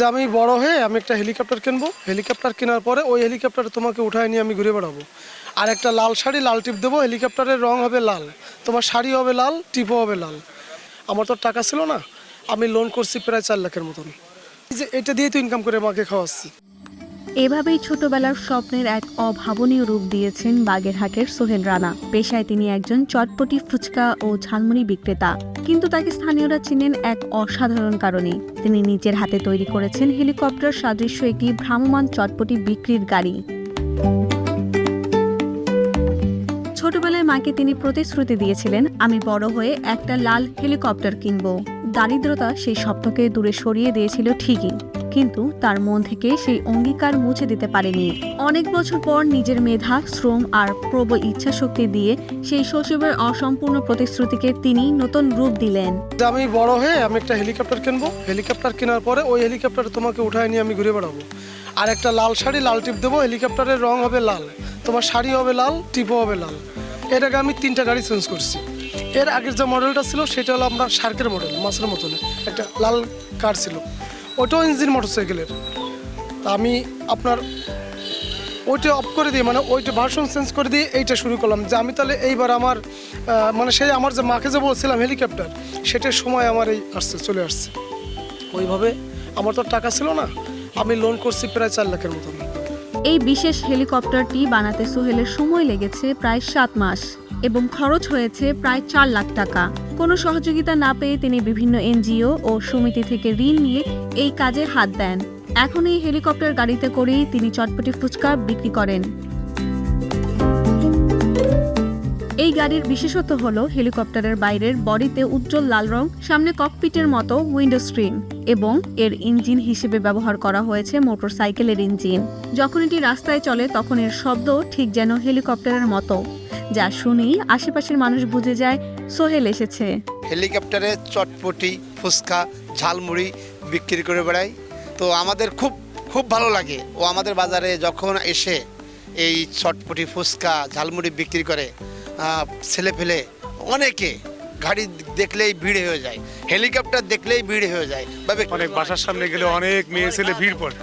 যে আমি বড় হয়ে আমি একটা হেলিকপ্টার কিনবো। হেলিকপ্টার কেনার পরে ওই হেলিকপ্টার তোমাকে উঠায় নিয়ে আমি ঘুরে বেড়াবো। আর একটা লাল শাড়ি, লাল টিপ দেবো। হেলিকপ্টারের রং হবে লাল। তোমার শাড়ি হবে লাল, টিপও হবে লাল। আমার তো টাকা ছিল না। আমি লোন করছি প্রায় চার লাখের মতন। যে এটা দিয়ে তো ইনকাম করে মাকে খাওয়াচ্ছি। এভাবেই ছোটবেলার স্বপ্নের এক অভাবনীয় রূপ দিয়েছেন বাগেরহাটের সোহেল রানা। পেশায় তিনি একজন চটপটি ফুচকা ও ঝালমুড়ি বিক্রেতা। কিন্তু তাকে স্থানীয়রা চিনেন এক অসাধারণ কারণে। তিনি নিজের হাতে তৈরি করেছেন হেলিকপ্টার সাদৃশ্য একটি ভ্রাম্যমান চটপটি বিক্রির গাড়ি। ছোটবেলায় মাকে তিনি প্রতিশ্রুতি দিয়েছিলেন, আমি বড় হয়ে একটা লাল হেলিকপ্টার কিনব। দারিদ্রতা সেই স্বপ্নকে দূরে সরিয়ে দিয়েছিল ঠিকই। কিন্তু তার মন থেকে সেই অঙ্গীকার মুছে দিতে পারেনি। অনেক বছর পর নিজের মেধা, শ্রম আর প্রবল ইচ্ছাশক্তি দিয়ে সেই শৈশবের অসম্পূর্ণ প্রতিশ্রুতিকে তিনি নতুন রূপ দিলেন। আমি বড় হয়ে আমি একটা হেলিকপ্টার কিনবো। হেলিকপ্টার কেনার পরে ওই হেলিকপ্টার তোমাকে উঠায় নিয়ে আমি ঘুরে বেড়াবো। আর একটা লাল শাড়ি, লাল টিপ দেবো। হেলিকপ্টারের রং হবে লাল। তোমার শাড়ি হবে লাল, টিপও হবে লাল। এর আগে আমি তিনটা গাড়ি চেঞ্জ করছি। এর আগের যে মডেলটা ছিল, সেটা হলো আমরা শার্কের মডেল মাছের মতন। একটা লাল কার ছিল। ওটাও ইঞ্জিন মোটরসাইকেলের তা আমি আপনার ওইটা অফ করে দিয়ে মানে ওইটা ভার্সন চেঞ্জ করে দিয়ে এইটা শুরু করলাম। যে আমি তাহলে এইবার আমার মানে সেই আমার যে মাকে যে বলছিলাম হেলিকপ্টার সেটার সময় আমার এই আসছে, চলে আসছে। ওইভাবে আমার তো টাকা ছিল না, আমি লোন করছি প্রায় চার লাখের মতন। এই বিশেষ হেলিকপ্টারটি বানাতে সোহেলের সময় লেগেছে প্রায় সাত মাস। এবং খরচ হয়েছে প্রায় চার লাখ টাকা। কোনো সহযোগিতা না পেয়ে তিনি বিভিন্ন এনজিও ও সমিতি থেকে ঋণ নিয়ে এই কাজে হাত দেন। এখন এই হেলিকপ্টার গাড়িতে করেই তিনি চটপটি ফুচকা বিক্রি করেন। এই গাড়ির বিশেষত্ব হল হেলিকপ্টারের বাইরের বডিতে উজ্জ্বল লাল রং, সামনে ককপিটের মতো উইন্ডো স্ক্রিন এবং এর ইঞ্জিন হিসেবে ব্যবহার করা হয়েছে মোটরসাইকেলের ইঞ্জিন। যখন এটি রাস্তায় চলে, তখন এর শব্দ ঠিক যেন হেলিকপ্টারের মতো। যা শুনেই আশেপাশের মানুষ বুঝে যায় সোহেল এসেছে। হেলিকপ্টারে চটপটি ফুচকা ঝালমুড়ি বিক্রি করে বেড়াই তো আমাদের খুব খুব ভালো লাগে। ও আমাদের বাজারে যখন এসে এই চটপটি ফুচকা ঝালমুড়ি বিক্রি করে আহ, ছেলে ফেলে অনেকে গাড়ি দেখলেই ভিড় হয়ে যায় হেলিকপ্টার দেখলেই ভিড় হয়ে যায়। অনেক বাসার সামনে গেলে অনেক মেয়ে ছেলে ভিড় পড়ে।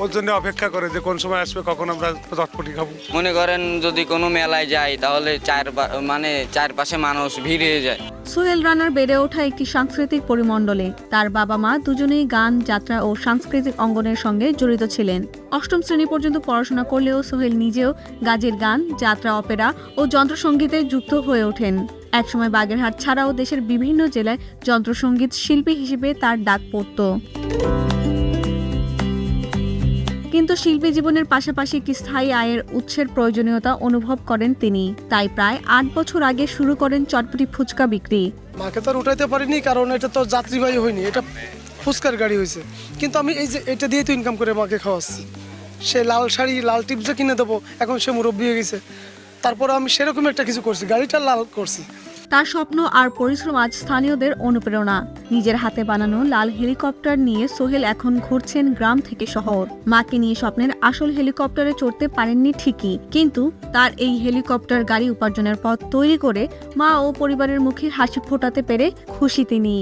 ওর জন্য অপেক্ষা করে যে কোন সময় আসবে কখন আমরা চটপটি খাব। মনে করেন যদি কোনো মেলায় যাই তাহলে চার মানে চারপাশে মানুষ ভিড় হয়ে যায়। সোহেল রানার বেড়ে ওঠা একটি সাংস্কৃতিক পরিমণ্ডলে তার বাবা মা দুজনেই গান যাত্রা ও সাংস্কৃতিক অঙ্গনের সঙ্গে জড়িত ছিলেন। অষ্টম শ্রেণি পর্যন্ত পড়াশোনা করলেও সোহেল নিজেও গাজের গান যাত্রা অপেরা ও যন্ত্রসঙ্গীতে যুক্ত হয়ে ওঠেন। একসময় বাগেরহাট ছাড়াও দেশের বিভিন্ন জেলায় যন্ত্রসঙ্গীত শিল্পী হিসেবে তার ডাক পড়ত। কিন্তু শিল্পী জীবনের পাশাপাশি একটি স্থায়ী আয়ের উৎসের প্রয়োজনীয়তা অনুভব করেন তিনি। তাই প্রায় আট বছর আগে শুরু করেন চটপটি ফুচকা বিক্রি। মাকে তো আর উঠাইতে পারিনি, কারণ এটা তো যাত্রীবাহী হয়নি, এটা ফুচকার গাড়ি হয়েছে। কিন্তু আমি এই যে এটা দিয়ে তো ইনকাম করে মাকে খাওয়াচ্ছি। সে লাল শাড়ি, লাল টিপ যে কিনে দেবো, এখন সে মুরব্বী হয়ে গেছে। তারপরে আমি সেরকম একটা কিছু করছি, গাড়িটা লাল করছি। তার স্বপ্ন আর পরিশ্রম আজ স্থানীয়দের অনুপ্রেরণা। নিজের হাতে বানানো লাল হেলিকপ্টার নিয়ে সোহেল এখন ঘুরছেন গ্রাম থেকে শহর। মাকে নিয়ে স্বপ্নের আসল হেলিকপ্টারে চড়তে পারেননি ঠিকই, কিন্তু তার এই হেলিকপ্টার গাড়ি উপার্জনের পথ তৈরি করে মা ও পরিবারের মুখে হাসি ফোটাতে পেরে খুশি তিনি।